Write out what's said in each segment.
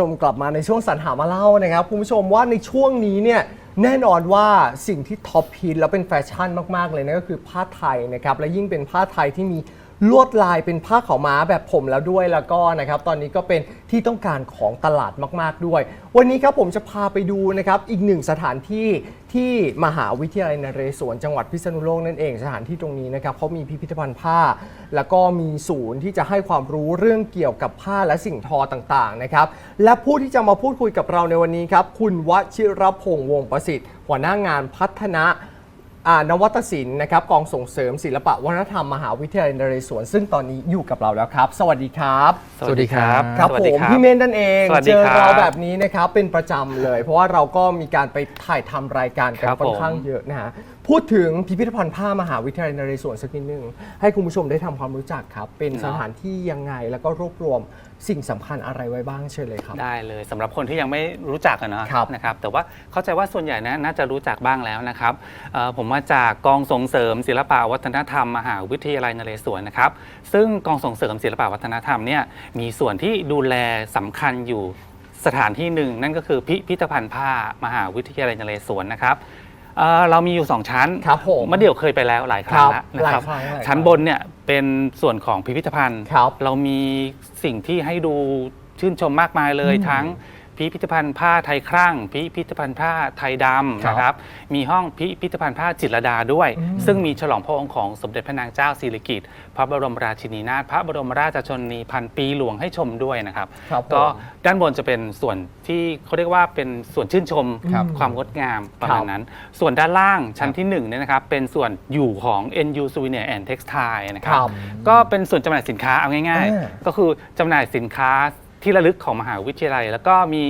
ชมกลับมาในช่วงสรรหามาเล่านะครับคุณผู้ชมว่าในช่วงนี้เนี่ยแน่นอนว่าสิ่งที่ท็อปฮิตแล้วเป็นแฟชั่นมาก ๆ เลยนั่นก็คือผ้าไทยนะครับและยิ่งเป็นผ้าไทยที่มี ลวดลายเป็นผ้าขาวม้าแบบผมแล้วด้วยแล้วก็นะครับ ตอนนี้ก็เป็นที่ต้องการของตลาดมาก ๆด้วย วันนี้ครับผมจะพาไปดูนะครับอีกหนึ่งสถานที่ที่มหาวิทยาลัยนเรศวรจังหวัดพิษณุโลกนั่นเองสถานที่ตรงนี้นะครับเขามีพิพิธภัณฑ์ผ้า แล้วก็มีศูนย์ที่จะให้ความรู้เรื่องเกี่ยวกับผ้าและสิ่งทอต่างๆนะครับและผู้ที่จะมาพูดคุยกับเราในวันนี้ครับคุณวชิรพงษ์วงศ์ประสิทธิ์ หัวหน้างานพัฒนา อ่านวัตศิลป์นะครับกองส่งเสริมศิลปะวัฒนธรรมมหาวิทยาลัยนเรศวรซึ่งตอนนี้อยู่กับเราแล้วครับ สวัสดีครับสวัสดีครับครับสวัสผดีมพี่เมนนั่นเองสวัสเจดีอครับเราแบบนี้นะครับเป็นประจำเลย เพราะว่าเราก็มีการไปถ่ายทำรายการกันครับค่อนข้างผมเยอะนะฮะ พูดถึงพิพิธภัณฑ์ผ้ามหาวิทยาลัยนเรศวรสักนิดนึง ให้คุณผู้ชมได้ทำความรู้จักครับ เป็นสถานที่ยังไงแล้วก็รวบรวมสิ่งสำคัญอะไรไว้บ้างเชิญเลยครับ ได้เลยสำหรับคนที่ยังไม่รู้จักอะเนาะครับ นะครับ แต่ว่าเข้าใจว่าส่วนใหญ่นะน่าจะรู้จักบ้างแล้วนะครับเอ่อผมมาจากกองส่งเสริมศิลปะวัฒนธรรมมหาวิทยาลัยนเรศวรนะครับ ซึ่งกองส่งเสริมศิลปะวัฒนธรรมเนี่ยมีส่วนที่ดูแลสำคัญอยู่สถานที่หนึ่งนั่นก็คือพิพิธภัณฑ์ผ้ามหาวิทยาลัยนเรศวรนะครับ เอ่อเรามีอยู่ 2 ชั้นครับผมเมื่อเดี่ยวเคยไปแล้วหลายครั้งครัแล้วบนะครับหลายครั้งหลายครั้ง ชั้นบนเนี่ยเป็นส่วนของพิพิธภัณฑ์ ครับเรามีสิ่งที่ให้ดูชื่นชมมากมายเลยอืมทั้ง พิพิธภัณฑ์ผ้าไทยครั่ง พิพิธภัณฑ์ผ้าไทยดำครับนะครับ มีห้องพิพิธภัณฑ์ผ้าจิตรลดาด้วยอืมซึ่งมีฉลองพระองค์ของสมเด็จพระนางเจ้าสิริกิติ์พระบรมราชินีนาถพระบรมราชชนนีพันปีหลวงให้ชมด้วยนะครับ ครับผมก็ด้านบนจะเป็นส่วนที่เขาเรียกว่าเป็นส่วนชื่นชมครับความงดงามประมาคณรับนั้น ส่วนด้านล่างชั้นที่1เนี่ยนะครับเป็นส่วนอยู่ของ NU Souvenir and Textile นะคครัรับบก็เป็นส่วนจำหน่ายสินค้าเอาง่าย อ่า ๆ ก็คือจำหน่ายสินค้า ที่ระลึกของมหาวิทยาลัย แล้วก็มี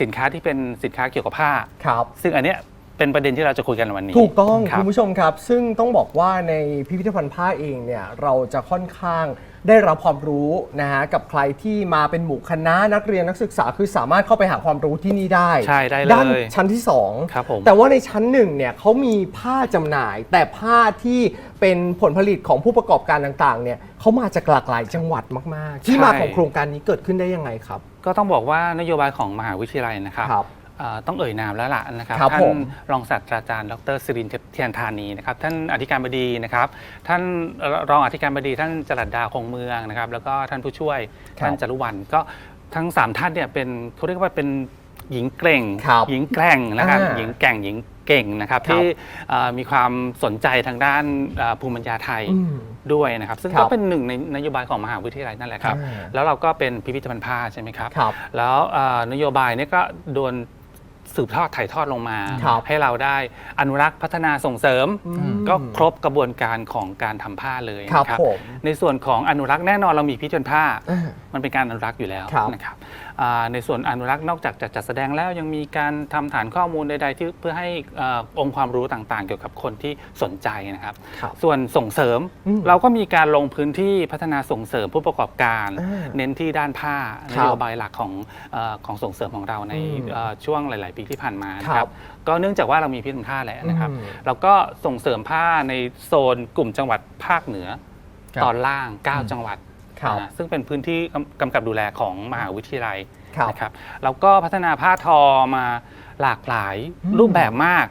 สินค้าที่เป็นสินค้าเกี่ยวกับผ้า ครับ ซึ่งอันเนี้ยเป็นประเด็นที่เราจะคุยกันวันนี้ถูกต้องครัคุบณผู้ชมครับ ซึ่งต้องบอกว่าในพิพิธภัณฑ์ผ้าเองเนี่ยเราจะค่อนข้าง ได้รับความรู้นะฮะกับใครที่มาเป็นหมู่คณะนักเรียนนักศึกษาคือสามารถเข้าไปหาความรู้ที่นี่ได้ใช่ได้เลยด้านชั้นที่สองครับผมแต่ว่าในชั้นหนึ่งเนี่ยเขามีผ้าจำหน่าย แต่ผ้าที่เป็นผลผลิตของผู้ประกอบการต่างๆเนี่ยเขามาจากหลากหลายจังหวัดมาก ๆ ที่มาของโครงการนี้เกิดขึ้นได้ยังไงครับ ก็ต้องบอกว่านโยบายของมหาวิทยาลัยนะครับครับเอ่อ ต้องเอ่ยนามแล้วล่ะนะครับครับท่าผนมรองศาสตราจารย์ดรสิรินทร์เทียนธานีนะครับท่านอธิการบดีนะครับท่านรองอธิการบดี ท่านจรัดดาคงเมืองนะครับแล้วก็ท่านผู้ช่วยครับท่านจรุวรรณก็ทั้งสามท่านเนี่ยเป็นเขาเรียกว่าเป็นหญิงเกร่ง ครับหญิงแกร่งนะครับอ่าหญิงแกร่งหญิงเก่งนะครับครับ ที่เอ่อมีความสนใจทางด้านเอ่อภูมิปัญญาไทย อืม ด้วยนะครับซึ่งครับก็เป็นหนึ่งในนโยบายของมหาวิทยาลัยนั่นแหละครับ อ่า แล้วเราก็เป็นพิพิธภัณฑ์ผ้าใช่ไหมครับ ครับ แล้วเอ่อนโยบายเนี้ก็โดน สืบทอดถ่ายทอดลงมา ครับให้เราได้อนุรักษ์พัฒนาส่งเสริม อืมก็ครบกระบวนการของการทำผ้าเลยครับนะผม ในส่วนของอนุรักษ์แน่นอนเรามีพิพิธภัณฑ์ผ้า อ่า มันเป็นการอนุรักษ์อยู่แล้วครับ นะครับอ่า ในส่วนอนุรักษ์นอกจากจะจัดแสดงแล้วยังมีการทำฐานข้อมูลใดๆที่เพื่อให้เอ่อองค์ความรู้ต่างๆ เกี่ยวกับคนที่สนใจนะครับครับส่วนส่งเสริมอืมเราก็มีการลงพื้นที่พัฒนาส่งเสริมผู้ประกอบการอ่าเน้นที่ด้านผ้าคนรับโยบายหลักของเออของส่งเสริมของเราในอืมเอ่อช่วงหลาย ๆ ปีที่ผ่านมานะคครัรับบก็เนื่องจากว่าเรามีพิพิธภัณฑ์ผ้าแหละนะครับอืมเราก็ส่งเสริมผ้าในโซนกลุ่มจังหวัดภาคเหนือครับตอนล่าง 9 จังหวัด ครับอ่าซึ่งเป็นพื้นที่กำกำกับดูแลของมหาวิทยาลัยครับ นะครับเราก็พัฒนาผ้าทอมาหลากหลายอืมรูปแบบมาก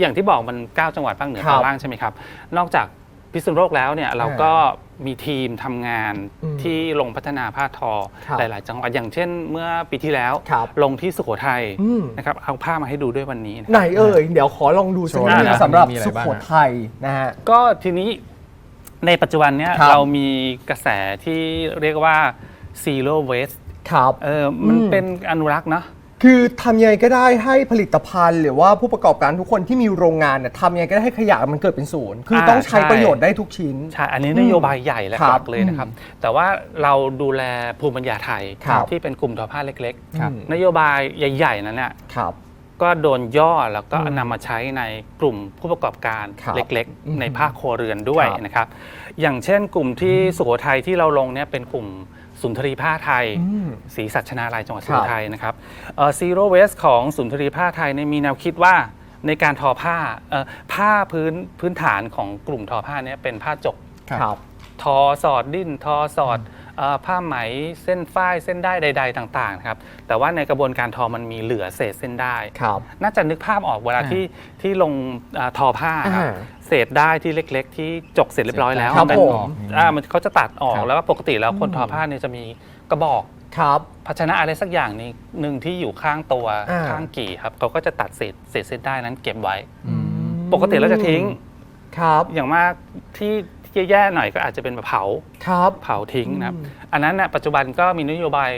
อย่างที่บอกมัน 9 จังหวัดภาคเหนือครับตอนล่างใช่ไหมครับ นอกจากพิษณุโลกแล้วเนี่ยเราก็มีทีมทำงานอืมที่ลงพัฒนาผ้าทอครับ หลาย ๆ จังหวัดอย่างเช่น เมื่อปีที่แล้ว ครับ ลงที่สุโขทัยอืม นะครับเอาผ้ามาให้ดูด้วยวันนี้นะคไหนรับเอ่ย เดี๋ยวขอลองดูสักนิดนึงโชว์หน่อยสำหรับมีอะไรสุบ้างโขฮะทัยนะฮะ ก็ทีนี้ ในปัจจุบันเนี้ยครับ เรามีกระแสที่เรียกว่า zero waste ครับ เออมันอืมเป็นอนุรักษ์เนาะ คือทำยังไงก็ได้ให้ผลิตภัณฑ์ หรือว่าผู้ประกอบการทุกคนที่มีโรงงานเนี่ยทำยังไงก็ได้ให้ขยะมันเกิดเป็นศูนย์คืออาต้องใช้ใช่ประโยชน์ได้ทุกชิ้น ใช่ อันนี้นโยบายใหญ่และครับหลักเลยนะครับ แต่ว่าเราดูแลภูมิปัญญาไทยครับที่เป็นกลุ่มทอผ้าเล็กครับ ๆ นโยบายใหญ่ๆนั้นเนี่ยครับ ก็โดนย่อแล้วก็อืมนำมาใช้ในกลุ่มผู้ประกอบการครับเล็กอืมๆในภาคครัวเรือนด้วยครับ นะครับ อย่างเช่นกลุ่มที่สุโขทัยที่เราลงเนี่ยเป็นกลุ่มสุนทรีผ้าไทย อืมศรีสัชนาลัยจังหวัดคสุรับโขทัยนะครับซีโร่เวสของสุนทรีผ้าไทยเนี่ยมีแนวคิดว่าในการทอผ้าเอ่อผ้าพื้นพื้นฐานของกลุ่มทอผ้าเนี่ยเป็นผ้าจก ครับ ทอสอดดิ้นทอสอดเอ่อ ผ้าไหมเส้นฝ้ายเส้นได้ใด ๆ ต่างๆนะครับแต่ว่าในกระบวนการทอมันมีเหลือเศษเส้นได้ ครับน่าจะนึกภาพออกเวลาอ่าที่ที่ลงอ่าทอผ้าครับอ่าเศษได้ที่เล็ก ๆ ที่จกเสร็จเรียบร้อยแล้วครับมันผม อ่ามันเขาจะตัดออกครับ แล้วก็ปกติแล้วคนทอผ้าเนี่ยจะมีกระบอก ครับ ภาชนะอะไรสักอย่างหนึงหนึ่งที่อยู่ข้างตัวอ่า ข้างกี่ครับเขาก็จะตัดเศษเศษเส้นได้นั้นเก็บไว้อืมปกติเราจะทิ้งครับ อย่างมากที่ ที่แย่ๆหน่อยก็อาจจะเป็นแบบเผาครับ เผาทิ้งนะครับอืมอันนั้นนะปัจจุบันก็มีนโยบาย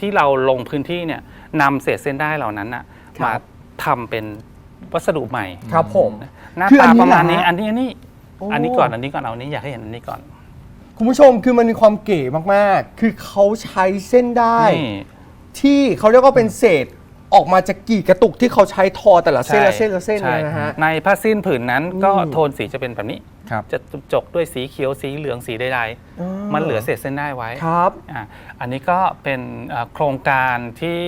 ที่เราลงพื้นที่เนี่ยนำเศษเส้นได้เหล่านั้นนะมาทำเป็นวัสดุใหม่ ครับผม หน้าคืออัตานนี้ประมาณเหรอนี้ฮะอันนี้อันนี้โอ้ อันนี้ก่อนอันนี้ก่อนเอาอันนี้อยากให้เห็นอันนี้ก่อน คุณผู้ชมคือมันมีความเก๋มากๆ คือเขาใช้เส้นได้ นี่ ที่เขาเรียกว่าเป็นเศษออกมาจากกี่กระตุกที่เขาใช้ทอแต่ละเส้นละเส้นละเส้นใช่เนี่ยนะฮะ ในผ้าสิ้นผืนนั้นก็อืม โทนสีจะเป็นแบบนี้ครับ จะจกด้วยสีเขียวสีเหลืองสีใดอ๋อๆมันเหลือเศษเส้นได้ไว้ครับอะอันนี้ก็เป็นเอ่อโครงการที่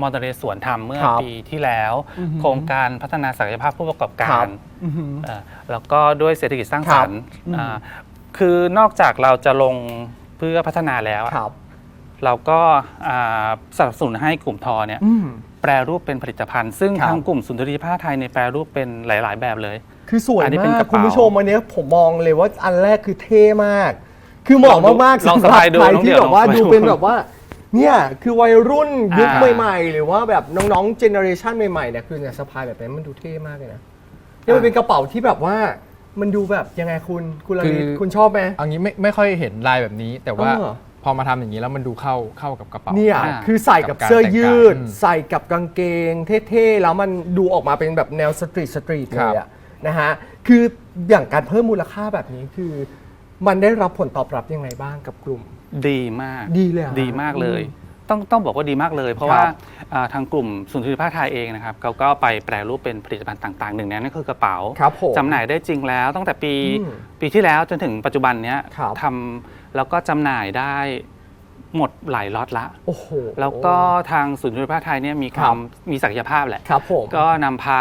มอเตอร์เรสวนทำเมื่อครับปีที่แล้วอือหือโครงการพัฒนาศักยภาพผู้ประกอบกาครัรบอือหือเอ่อแล้วก็ด้วยเศรษฐกิจสร้างสรรค์ครับอืมอ่าคือนอกจากเราจะลงเพื่อพัฒนาแล้วอะครับเราก็อ่าสนับสนุนให้กลุ่มทอเนี่ยอืมแปรรูปเป็นผลิตภัณฑ์ ซึ่งครับทางกลุ่มสุนทรีภาพไทยในยแปรรูปเป็นหลาย ๆ แบบเลย คือสวยอันนี้เป็นมากระเป๋า คุณผู้ชมอันเนี้ยผมมองเลยว่าอันแรกคือเท่มาก คือเหมาะลองดูมากๆลองสำหรับสบายดูใครน้องที่เดี่ยวแบบว่าลองสบายดูดูเป็นแบบว่าเนี่ยคือวัยรุ่นยุคอ่า ใหม่ๆ หรือว่าแบบน้องๆเจเนอเรชันใหม่ๆเนี่ยคือเนี่ยสะพายแบบนี้มันดูเท่มากเลยนะเนี่ยมันเป็นกระเป๋าที่แบบว่ามันดูแบบยังไงคุณคุณลลิตคือ คุณชอบไหม เอางี้ไม่ไม่ค่อยเห็นลายแบบนี้ แต่ว่าเออ พอมาทำอย่างนี้แล้วมันดูเข้าเข้ากับกระเป๋า เนี่ยอ่า คือใส่กับกับการเสื้อยืด แต่งกายอืมใส่กับกางเกง เท่ๆ แล้วมันดูออกมาเป็นแบบแนวสตรีทสตรีทเลครับ ยอะ นะฮะคืออย่างการเพิ่มมูลค่าแบบนี้คือ มันได้รับผลตอบรับยังไงบ้างกับกลุ่ม ดีมากดีเลยเหรอดีมากเลยอืต้องต้องบอกว่าดีมากเลย เพราะครับว่าอ่าทางกลุ่มสุนทรีภาพไทยเองนะครับเขาก็ไปแปรรูปเป็นผลิตภัณฑ์ต่างๆหนึ่งในนั้นก็คือกระเป๋าครับผมจำหน่ายได้จริงแล้วตั้งแต่ปีอืมปีที่แล้วจนถึงปัจจุบันเนี้ยครับ ทำแล้วก็จำหน่ายได้ หมดหลายล็อตละ โอ้โห แล้วก็ทางศูนย์สุขภาพไทยเนี่ยมีความมีศักยภาพแหละ ครับผมก็นำพา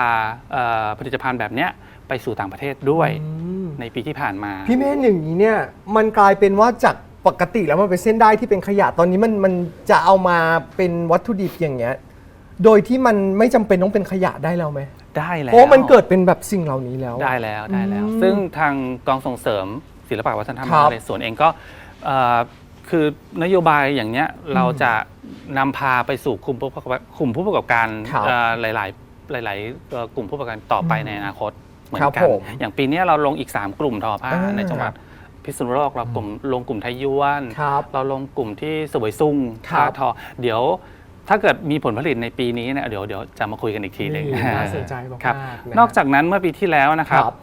เอ่อผลิตภัณฑ์แบบเนี้ยไปสู่ต่างประเทศด้วยอืมในปีที่ผ่านมา พี่เมธอย่างนี้เนี่ยมันกลายเป็นว่าจากปกติแล้วมันเป็นเส้นได้ที่เป็นขยะตอนนี้มันมันจะเอามาเป็นวัตถุดิบอย่างเงี้ยโดยที่มันไม่จำเป็นต้องเป็นขยะได้แล้วไหมได้แล้ว เพราะมันเกิดเป็นแบบสิ่งเหล่านี้แล้ว ได้แล้วได้แล้ว อืมซึ่งทางกองส่งเสริมศิลปวัฒนธรรมครับ นเรศวรเองก็เอ่อ คือนโยบายอย่างเนี้ยเราจะนำพาไปสู่กลุ่มผู้ประกอบกลุ่มผู้ประกอบการครับเอ่อหลาย ๆ หลาย ๆเอ่อกลุ่มผู้ประกอบการต่อไปในอนาคตเหมือครันบกันผมอย่างปีเนี้ยเราลงอีก 3 กลุ่มทอผ้าอ่า ในจังหวัดพิษณุโลกเรากลุ่มลงกลุ่มไทยยวน ครับ เราลงกลุ่มที่สวยซุ่งครับ ผ้าทอ เดี๋ยวถ้าเกิดมีผลผลิตในปีนี้เนี่ยเดี๋ยวเดี๋ยวจะมาคุยกันอีกทีหนึงนี่น่าสนใจมากๆครับนะฮะ นอกจากนั้นเมื่อปีที่แล้วนะครับ ครับ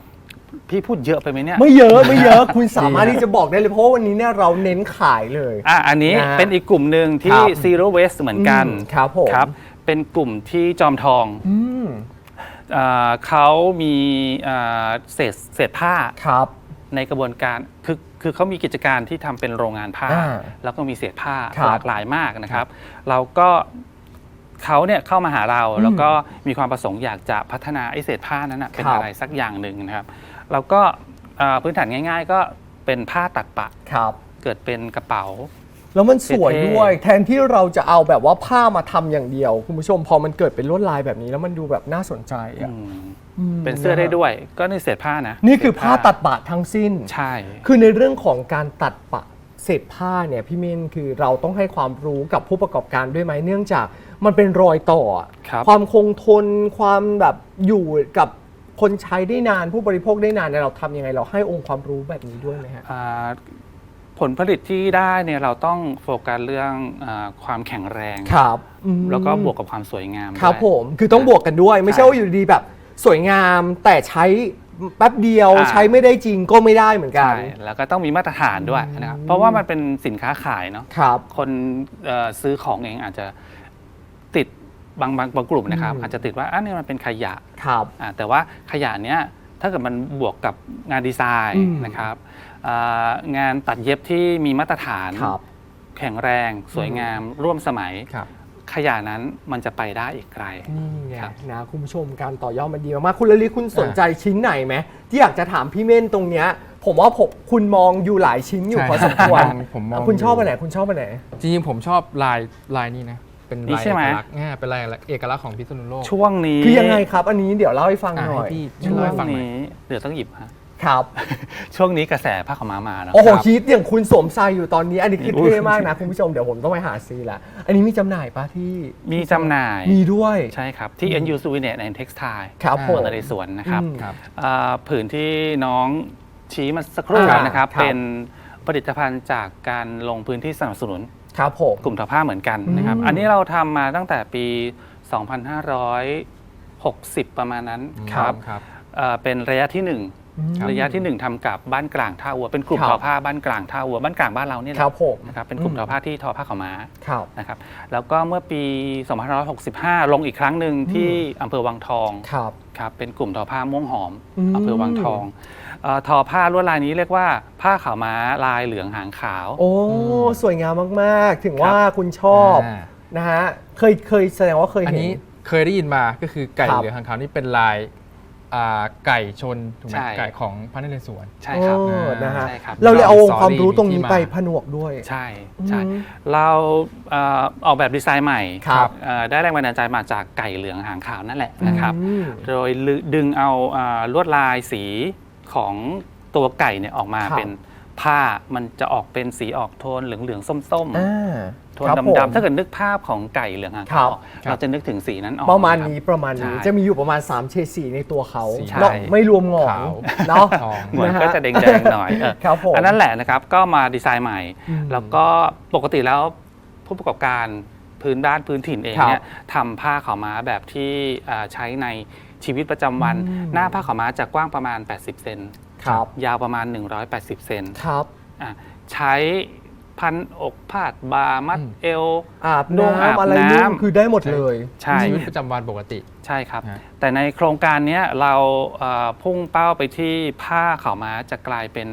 พี่พูดเยอะไปไหมเนี่ย ไม่เยอะไม่เยอะ คุณสามารถที่จะบอกได้เลยเพราะว่าวันนี้เนี่ยเราเน้นขายเลย อะอันนี้นะฮะเป็นอีกกลุ่มหนึ่งที่ ครับ zero waste เหมือนกันอืมครับผม ครับ เป็นกลุ่มที่จอมทองอืมเอ่อเขามีเอ่อเศษเศษผ้าครับ ในกระบวนการคือคือเขามีกิจการที่ทำเป็นโรงงานผ้า อ่าแล้วก็มีเศษผ้าครับหลากหลายมากนะครับ เราก็เขาเนี่ยเข้ามาหาเราอืมแล้วก็มีความประสงค์อยากจะพัฒนาไอ้เศษผ้านั้นนะเป็นครับ อะไรสักอย่างหนึ่งนะครับ เราก็เอ่อพื้นฐานง่ายๆ ก็เป็นผ้าตัดปะครับเกิดเป็นกระเป๋า แล้วมันสวยเท่ๆด้วย แทนที่เราจะเอาแบบว่าผ้ามาทำอย่างเดียว คุณผู้ชมพอมันเกิดเป็นลวดลายแบบนี้แล้วมันดูแบบน่าสนใจอะอืมอืมเป็นเสื้อได้ด้วย ก็ในเศษผ้านะ นี่คือเศษผ้าตัดปะทั้งสิ้นใช่ คือในเรื่องของการตัดปะเศษผ้าเนี่ยพี่เมนคือเราต้องให้ความรู้กับผู้ประกอบการด้วยไหมเนื่องจากมันเป็นรอยต่ออะครับความคงทนความแบบอยู่กับ คนใช้ได้นานผู้บริโภคได้นานเนี่ยเราทำยังไงเราให้องค์ความรู้แบบนี้ด้วยไหมฮะ อ่าผลผลิตที่ได้เนี่ยเราต้องโฟกัสเรื่องอาความแข็งแรง ครับอืมแล้วก็บวกกับความสวยงามครับด้วย ผม คือต้องบวกกันด้วย ไม่ใช่ใช่ว่าอยู่ดีๆแบบสวยงามแต่ใช้แป๊บเดียวอ่า ใช้ไม่ได้จริงก็ไม่ได้เหมือนกัน ใช่แล้วก็ต้องมีมาตรฐานด้วยนะครับ เพราะว่ามันเป็นสินค้าขายเนาะ ครับ คนเอ่อซื้อของเองอาจจะติด บางบางบางกลุ่มนะครับ อืม อาจจะติดว่าอันนี้มันเป็นขยะครับ อ่าแต่ว่าขยะเนี้ยถ้าเกิดมันบวกกับงานดีไซอืน์ม นะครับอ่างานตัดเย็บที่มีมาตรฐาน ครับ แข็งแรง สวยงาม ร่วมสมัย ครับ ขยะนั้นมันจะไปได้อีกไกล นี่ไงครับ นะคุณผู้ชมการต่อยอดมันดีมากๆคุณละลิคุณสนใจชิ้นไหนไหมที่อยากจะถามพี่เม่นตรงเนี้ยผมว่าผมคุณมองอยู่หลายชิ้นอยู่ใช่พอสมควรผมมองอะคุณชอบอยู่อันไหนคุณชอบอันไหน จริงๆผมชอบลายลายนี้นะ เป็นนี่ลายใช่เอไหม กลักษณ์อ่าเป็นลายเอกลักษณ์ของพิษณุโลก ช่วงนี้คือยังไงครับ อันนี้เดี๋ยวเล่าให้ฟังอะหน่อยให้พี่ ช่ช่ววยงฟังหน่อยนี้เดี๋ยวต้องหยิบฮะครับ ช่วงนี้กระแสผ้าขาวม้ามาแล้วโอ้โหครับ คิดอย่างคุณสวมใส่อยู่ตอนนี้ อันนี้คืออุ๊ยเท่มากนะ คุณผู้ชมเดี๋ยวผมต้องไปหาซื้อละอันนี้มีจำหน่ายปะที่มีจำหน่าย มีด้วยใช่ครับ ที่ NU s u v e n i r and Textile ครับอ่าผมนเรศวรนะครับอืมครับอ่าผืนที่น้องชี้มาสักครู่อ่านะครับ ครับ เป็นผลิตภัณฑ์จากการลงพื้นที่สนับสนุน ครับผม กลุ่มทอผ้าเหมือนกันนะครับ อืมอันนี้เราทำมาตั้งแต่ปี 2560 ประมาณนั้นครับครับเอ่อเป็นระยะที่หนึ่งอืม ระยะที่หนึ่งทำกับบ้านกลางท่าวัวเป็นกลุ่มครับทอผ้าบ้านกลางท่าวัวบ้านกลางบ้านเราเนี่ยแหคละรับผมนะครับเป็นกลุ่มอืมทอผ้าที่ทอผ้าขาวม้าครับนะครับแล้วก็เมื่อปี 2565 ลงอีกครั้งหนึ่งที่อำเภอวังทองครับครับเป็นกลุ่มทอผ้าม่วงหอมอืมอำเภอวังทองเอ่อทอผ้าลวดลายนี้เรียกว่าผ้าขาวม้าลายเหลืองหางขาว โอ้สวยงามมากๆ ถึงว่าคุณชอบอ่านะฮะเคยเคยแสดงว่าเคยอันเห็นนี้เคยได้ยินมาก็คือไก่ครับเหลืองหางขาวนี่เป็นลาย อ่าไก่ชนถูกไหมใช่ ไก่ของพระนเรศวร ใช่ครับเออนะฮะใช่ครับ เราเลยเอาองค์สอรี่ความรู้ตรงนี้มีที่มาไปผนวกด้วย ใช่ใช่อืมเราเอ่อออกแบบดีไซน์ใหม่ครับเอ่อได้แรงบันดาลใจมาจากไก่เหลืองหางขาวนั่นแหละนะครับ อืมโดยลึดึงเอาอ่าลวดลายสีของตัวไก่เนี่ยออกมาครับ เป็น ผ้ามันจะออกเป็นสีออกโทนเหลืองๆส้มอ่าๆโทนครับผม ดำๆถ้าเกิดนึกภาพของไก่เหลืองหางครัขาบ วเราจะนึกถึงสีนั้นออก ประมาณคบนี้ประมาณนี้ใช่จะมีอยู่ประมาณ 3 เฉดสีในตัวเขาสีเนาะใช่ไม่รวมหงอนขาวเนาะทอง เหมือนนะฮะก็จะแดงๆหน่อยเออ ครับผม อันนั้นแหละนะครับก็มาดีไซน์ใหม่ อืมแล้วก็ปกติแล้วผู้ประกอบการพื้นบ้านพื้นถิ่นเองครับเนี่ยทำผ้าขาวม้าแบบที่อ่าใช้ในชีวิตประจำวันอืมหน้าผ้าขาวม้าจะกว้างประมาณ 80 เซน ครับยาวประมาณ 180 เซนครับอะใช้พันอกพาดบ่ามัดอืมเอว อาบนุ่งอาบน้ำอะไรน้ำนุ่งคือได้หมดเลยใช่ชีวิตประจำวันปกติ ใช่ครับ ฮะ แต่ในโครงการเนี้ยเราเอ่อพุ่งเป้าไปที่ผ้าขาวม้าจะกลายเป็น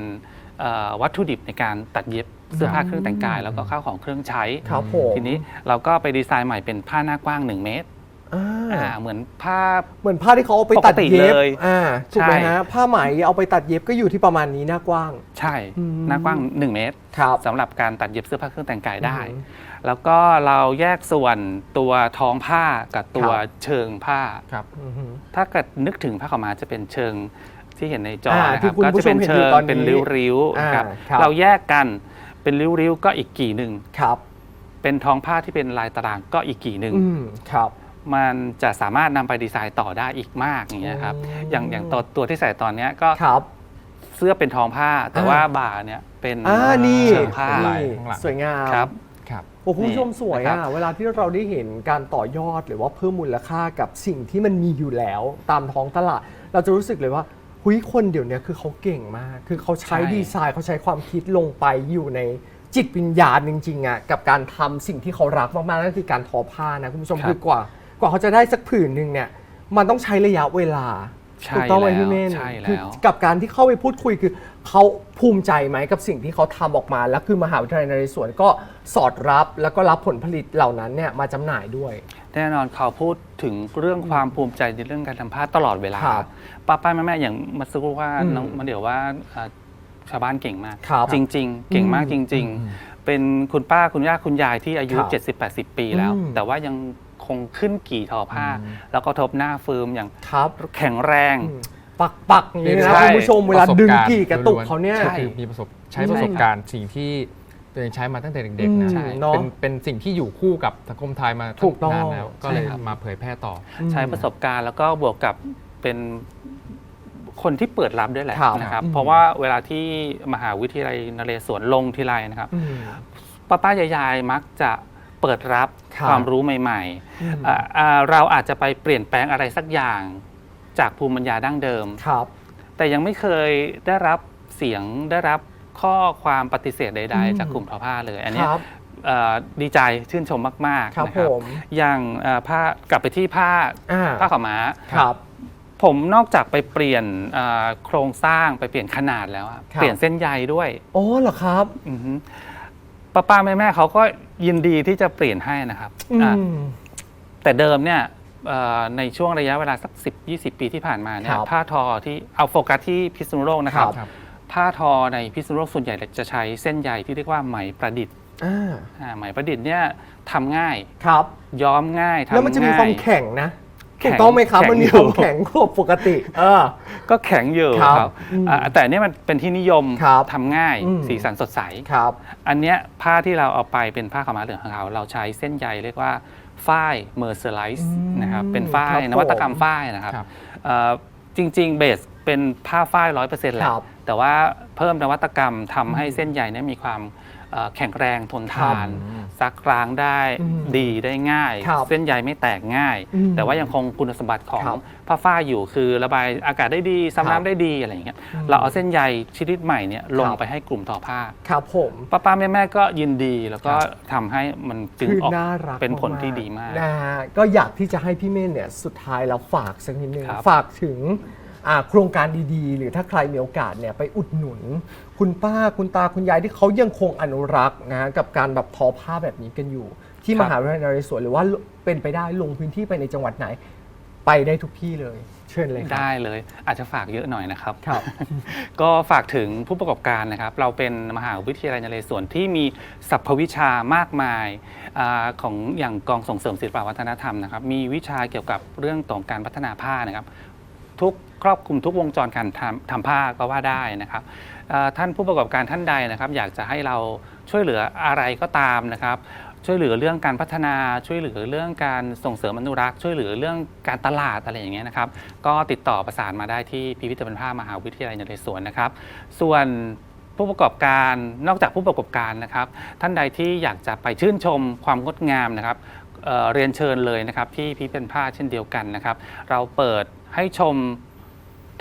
เอ่อวัตถุดิบในการตัดเย็บเสื้อผ้าเครื่องแต่งกาย แล้วก็ข้าวของเครื่องใช้ ครับผม ทีนี้เราก็ไปดีไซน์ใหม่เป็นผ้าหน้ากว้าง 1 เมตร อ่า อ่าเหมือนผ้า เหมือนผ้าที่เขาเอาไปตัดปกติเย็บเลยอ่าถูกไหมใช่ ฮะผ้าไหมเอาไปตัดเย็บก็อยู่ที่ประมาณนี้หน้ากว้าง ใช่อืม หน้ากว้าง 1 เมตรครับสำหรับการตัดเย็บเสื้อผ้าเครื่องแต่งกายได้ อืม แล้วก็เราแยกส่วนตัวท้องผ้ากับตัวครับ เชิงผ้า ครับ อือหือ ถ้าเกิดนึกถึงผ้าขาวม้าจะเป็นเชิงที่เห็นในจออ่านะคที่รับคุณก็ผู้จะเป็นชมเห็นเชิอยู่งตอนนี้เป็นริ้วๆนะครับอ่าครับ เราแยกกันเป็นริ้วๆก็อีกกี่หนึ่งครับเป็นท้องผ้าที่เป็นลายตารางก็อีกกี่หนึ่ง อืมครับ มันจะสามารถนำไปดีไซน์ต่อได้อีกมากอย่างเงี้ยครับโอ้อย่างอย่างตัวตัวที่ใส่ตอนเนี้ยก็ครับ เสื้อเป็นทองผ้า แต่อ่าว่าบ่าเนี่ยเป็นอ่านี่เชิงผ้าเป็นลายนี่ข้างหลังสวยงาม ครับ ครับ โอ้คุณผู้ชมนี่สวยนะครัอะบ เวลาที่เราได้เห็นการต่อยอดหรือว่าเพิ่มมูลค่ากับสิ่งที่มันมีอยู่แล้วตามท้องตลาด เราจะรู้สึกเลยว่าหุยคนเดี๋ยวนี้คือเขาเก่งมาก คือเขาใช้ดีไซน์เขาใช้ความคิดลงไปอยู่ในจิตวิญญาณจริงๆอะกับการทำสิ่งที่เขารักมากๆนั่นคือการทอผ้านะคุณผู้ชมครับคือกว่า กว่าเขาจะได้สักผืนหนึ่งเนี่ยมันต้องใช้ระยะเวลาใช่ถูกต้องไหมแล้วพี่เม่นใช่คือแล้วกับการที่เข้าไปพูดคุยคือเขาภูมิใจไหมกับสิ่งที่เขาทำออกมา แล้วคือมหาวิทยาลัยนเรศวรก็สอดรับแล้วก็รับผลผลิตเหล่านั้นเนี่ยมาจำหน่ายด้วย แน่นอนเขาพูดถึงเรื่องความภูมิใจในเรื่องการทำผ้าตลอดเวลา ครับป้าป้าแม่แม่อย่างมาสักครู่ว่าอืมน้องมาเดี๋ยวว่าอ่าชาวบ้านเก่งมาก ครับจริง ๆ เก่งมากจริงอืมๆเป็นคุณป้าคุณย่าคุณยายที่อายุ ครับ70-80 ปีแล้ว อืมแต่ว่ายัง คงขึ้นกี่ทอผ้า อืม แล้วก็ทบหน้าเฟิร์มอย่างครับแข็งแรงอืมปักปักๆอย่างนี้นะใช่ คุณผู้ชมเวลาดึงกี่กระตุกล้วนๆเขาเนี่ย ก็คือมีประสบใช้ประสบการณ์สิ่งที่ตัวเองใช้มาตั้งแต่เด็กๆนะอืมใช่เนาะเป็นเป็นสิ่งที่อยู่คู่กับสังคมไทยมาถูกต้องนานแล้ว ก็เลยใช่ครับ มาเผยแพร่ต่อ ใช้ประสบการณ์แล้วก็บวกกับเป็นคนที่เปิดรับด้วยแหละครับนะครับ อืม เพราะว่าเวลาที่มหาวิทยาลัยนเรศวรลงทีไรนะครับ อืม ป้าป้ายายๆมักจะ เปิดรับครับความรู้ใหม่อืมๆอ่าอ่าเราอาจจะไปเปลี่ยนแปลงอะไรสักอย่างจากภูมิปัญญาดั้งเดิม ครับ แต่ยังไม่เคยได้รับเสียงได้รับข้อความปฏิเสธใด อืม ๆ จากกลุ่มทอผ้าเลย อันคเนี้ยรับเอ่อดีใจชื่นชมมากครับๆนะครับผมอย่างเอ่อผ้ากลับไปที่ผ้าอ่าผ้าขาวม้า ครับ ผมนอกจากไปเปลี่ยนเอ่อโครงสร้างไปเปลี่ยนขนาดแล้วอะครับ เปลี่ยนเส้นใยด้วยโอ้เหรอครับ อือฮึ ป้าป้าแม่แม่เขาก็ยินดีที่จะเปลี่ยนให้นะครับอือะมแต่เดิมเนี่ยเอ่อในช่วงระยะเวลาสัก 10 20 ปีที่ผ่านมาเนี่คยรับผ้าทอที่เอาโฟกัสที่พิษณุโลกนะครับ ครับ ผ้าทอในพิษณุโลกส่วนใหญ่จะใช้เส้นใยที่เรียกว่าไหมประดิษฐ์อ่าอ่าไหมประดิษฐ์เนี่ยทำง่ายครับ ย้อมง่ายทำแล้วมันจะมีความง่ยแข็งนะแข็ง ถูกต้องไหมครับแข็งมันมีอยู่ความแข็งกว่าปกติ เออ ก็แข็งอยู่ครับครับอืมอ่าแต่อันเนี้ยมันเป็นที่นิยมครับทำง่ายอืมสีสันสดใสครับ อันเนี้ยผ้าที่เราเอาไปเป็นผ้าขาวม้าเหลืองขาวเราใช้เส้นใยเรียกว่าฝ้ายเมอร์เซอร์ไลซ์อืมนะครับ เป็นฝ้าครัยบนวัตกรรมผมฝ้ายนะครับครับเอ่อจริง ๆ เบสเป็นผ้าฝ้ายร้อยเปอร์เซ็นต์แหละครับแต่ว่าเพิ่มนวัตกรรมทำให้เส้นใยเนี่ยมีความเอ่อ แข็งแรงทนทานซักล้างได้อืมดีได้ง่ายครับเส้นใยไม่แตกง่ายอืมแต่ว่ายังคงคุณสมบัติของครับผ้าฝ้ายอยู่คือระบายอากาศได้ดีซับครับน้ำได้ดีอะไรอย่างเงี้ยอืมเราเอาเส้นใยชนิดใหม่เนี่ยลงครับไปให้กลุ่มทอผ้าครับผมป้าป้าแม่แม่ก็ยินดีแล้วก็ทำให้มันจึงคือออกน่ารักเป็นผลที่ดีมากนะฮะก็อยากที่จะให้พี่เม่นเนี่ยสุดท้ายแล้วฝากสักนิดนึงครับฝากถึง อ่าโครงการดีๆ หรือถ้าใครมีโอกาสเนี่ยไปอุดหนุน คุณป้าคุณตาคุณยายที่เขายังคงอนุรักษ์นะฮะกับการแบบทอผ้าแบบนี้กันอยู่ ที่มหาวิทยาลัยนเรศวรหรือว่าเป็นไปได้ลงพื้นที่ไปในจังหวัดไหน ไปได้ทุกที่เลย เชิญเลยครับ ได้เลยอาจจะฝากเยอะหน่อยนะครับ ครับ ก็ฝากถึงผู้ประกอบการนะครับ เราเป็นมหาวิทยาลัยนเรศวรที่มีสรรพวิชามากมายอาของอย่างกองส่งเสริมศิลปวัฒนธรรมนะครับ มีวิชาเกี่ยวกับเรื่องของการพัฒนาผ้านะครับ ทุกครอบคลุมทุกวงจรการทำทำผ้าก็ว่าได้นะครับท่านผู้ประกอบการท่านใดนะครับ อยากจะให้เราช่วยเหลืออะไรก็ตามนะครับ ช่วยเหลือเรื่องการพัฒนาช่วยเหลือเรื่องการส่งเสริมอนุรักษ์ช่วยเหลือเรื่องการตลาดอะไรอย่างเงี้ยนะครับ ก็ติดต่อประสานมาได้ที่พิพิธภัณฑ์ผ้ามหาวิทยาลัยนเรศวรนะครับ ส่วนผู้ประกอบการนอกจากผู้ประกอบการนะครับ ท่านใดที่อยากจะไปชื่นชมความงดงามนะครับ เอ่อเรียนเชิญเลยนะครับที่พิพิธภัณฑ์ผ้าเช่นเดียวกันนะครับ เราเปิดให้ชม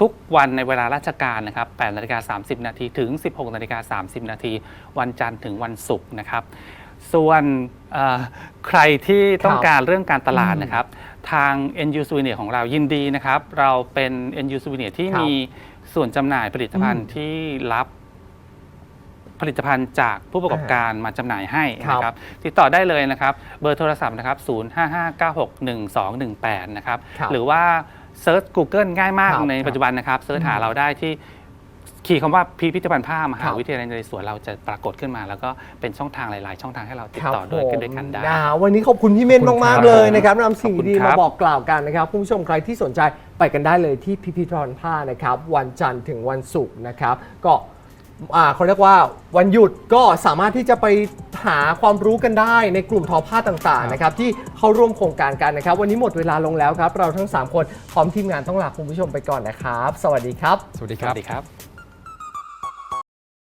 ทุกวันในเวลาราชการนะครับ8นาฬิกา30 นาทีถึง 16นาฬิกา30 นาทีวันจันทร์ถึงวันศุกร์นะครับ ส่วนเอ่อใครที่ต้องการเรื่องการตลาดนะครับ ทาง NU Souvenir ของเรายินดีนะครับ เราเป็น NU Souvenir ที่ครับมีส่วนจำหน่ายผลิตภัณฑ์อืมที่รับ ผลิตภัณฑ์จากผู้ประกอบการมาจำหน่ายให้นะครับติดต่อได้เลยนะครับ เบอร์โทรศัพท์นะครับ 0559611218 นะครับครับหรือว่าเซิร์ช Google ง่ายมากครับในครับปัจจุบันนะครับเซิร์ชหาอืมเราได้ที่คีย์คำว่าพิพิธภัณฑ์ผ้ามหาครับวิทยาลัยนเรศวรเราจะปรากฏขึ้นมา แล้วก็เป็นช่องทางหลาย ๆ ช่องทางให้เราติดครับต่อด้วยผมกันด้วยกันได้ะวันนี้ขอบคุณพี่เม่นขอบคุณมากครับๆเลยนะครับนำสิ่งขอบคุณดีครัมาบบอกกล่าวกันนะครับคุณผู้ชมใครที่สนใจไปกันได้เลยที่พิพิธภัณฑ์ผ้านะครับ วันจันทร์ถึงวันศุกร์นะครับก็ อ่าเขาเรียกว่าวันหยุดก็สามารถที่จะไปหาความรู้กันได้ในกลุ่มทอผ้าต่างๆนะครับที่เข้าร่วมโครงการกันนะครับ วันนี้หมดเวลาลงแล้วครับ เราทั้ง 3 คนพร้อมทีมงานต้องลาคุณผู้ชมไปก่อนนะครับ สวัสดีครับ สวัสดีสครัวับสดีครับ